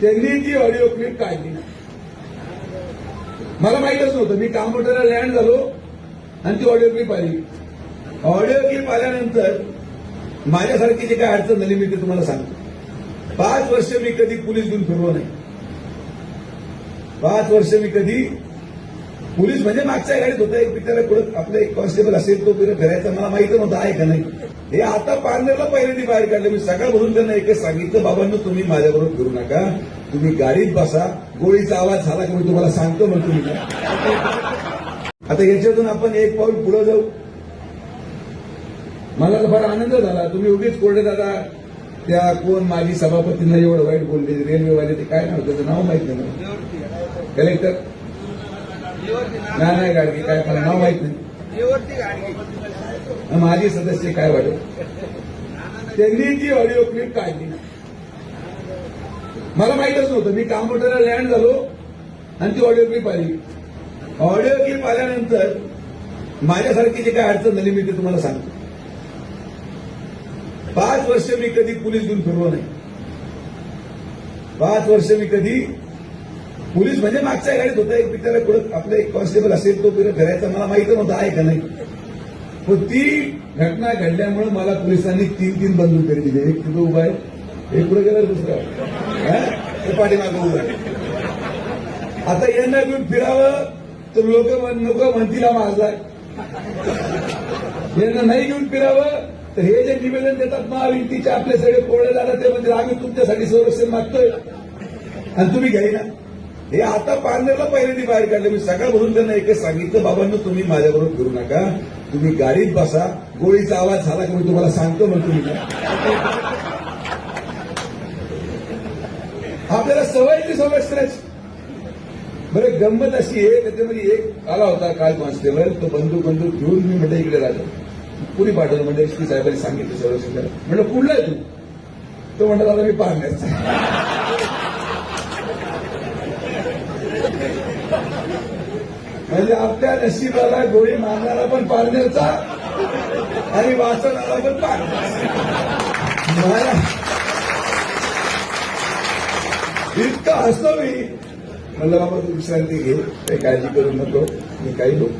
त्यांनी ती audio clip काढली. मला माहीतच नव्हतं. मी कामोटरला लँड झालो आणि ती ऑडिओ क्लिप आली. ऑडिओ क्लिप आल्यानंतर माझ्यासारखी जी काय अडचण झाली मी ते तुम्हाला सांगतो. पाच वर्ष मी कधी पोलीस घेऊन फिरलो नाही. पाच वर्ष मी कधी पोलीस म्हणजे मागच्या गाडीत होता एक बिचारा कुठं आपलं एक कॉन्स्टेबल असेल तो फिरत फिरायचा मला माहीत नव्हतं आहे का नाही. हे आता पार्लरला पहिल्यांदा बाहेर काढलं. मी सकाळपासून त्यांना एकच सांगितलं बाबांना तुम्ही माझ्याबरोबर फिरू नका. तुम्ही गाडीत बसा. गोळीचा आवाज झाला की मी तुम्हाला सांगतो म्हणतो मी आता याच्यातून आपण एक पाऊल पुढे जाऊ. मला तर फार आनंद झाला. तुम्ही उगीच कोरडे दादा त्या कोण माजी सभापतींना एवढं वाईट बोलले रेल्वेवाले ते काय नाव त्याचं नाव माहीत नाही कलेक्टर नाही नाही गाडगे काय मला नाव माहीत नाही. माजी सदस्य काय वाटत? त्यांनी ती ऑडिओ क्लिप काढली. मला माहीतच नव्हतं. मी कामोटरला लँड झालो आणि ती ऑडिओ क्लिप आली. ऑडिओ क्लिप आल्यानंतर माझ्यासारखी जी काय अडचण झाली मी ते तुम्हाला सांगतो. पाच वर्ष मी कधी पोलीस घेऊन फिरलो नाही. पाच वर्ष मी कधी पोलीस म्हणजे मागच्या गाडीत होता एक बिचारा कुठं आपलं एक कॉन्स्टेबल असेल तो फिरत फिरायचा मला माहिती नव्हतं आहे का नाही. पण ती घटना घडल्यामुळे मला पोलिसांनी तीन तीन बंदूक तरी दिले. एक तिथं उभा आहे एक पुढे गेला दुसरा. पाठीमागं उभा आहे. आता यांना घेऊन फिरावं तर लोक लोक म्हणतील हा माझा. यांना नाही घेऊन फिरावं तर हे जे निवेदन देतात महाविंतीचे आपले सगळे कोळे जातात ते म्हणजे आम्ही तुमच्यासाठी संरक्षण मागतोय. आणि तुम्ही घ्यायना हे आता पारनेरला पहिल्यांदा बाहेर काढले. मी सकाळपासून त्यांना एकच सांगितलं बाबांना तुम्ही माझ्याबरोबर फिरू नका. तुम्ही गाडीत बसा. गोळीचा आवाज झाला की मी तुम्हाला सांगतो म्हणतो मी आपल्याला सवयची सवय करायची बरं गंमत अशी आहे त्याच्यामध्ये एक आला होता काल कॉन्स्टेबल तो बंदूक बंदूक घेऊन मी म्हटलं इकडे राहिलो पुरी पाठवलं? म्हणजे एस पी साहेबांनी सांगितलं सर्व करायला कुठला आहे तू? तो म्हणतो दादा मी पाहण्याचा म्हणजे आपल्या नशिबाला गोळी मारणारा पण पारनेरचा आणि वाचणारा पण पारनेरचा इतकं हसतो मी. म्हणलं बाबा तू विश्रांती घे. काही काळजी करू नको. मी काही लोक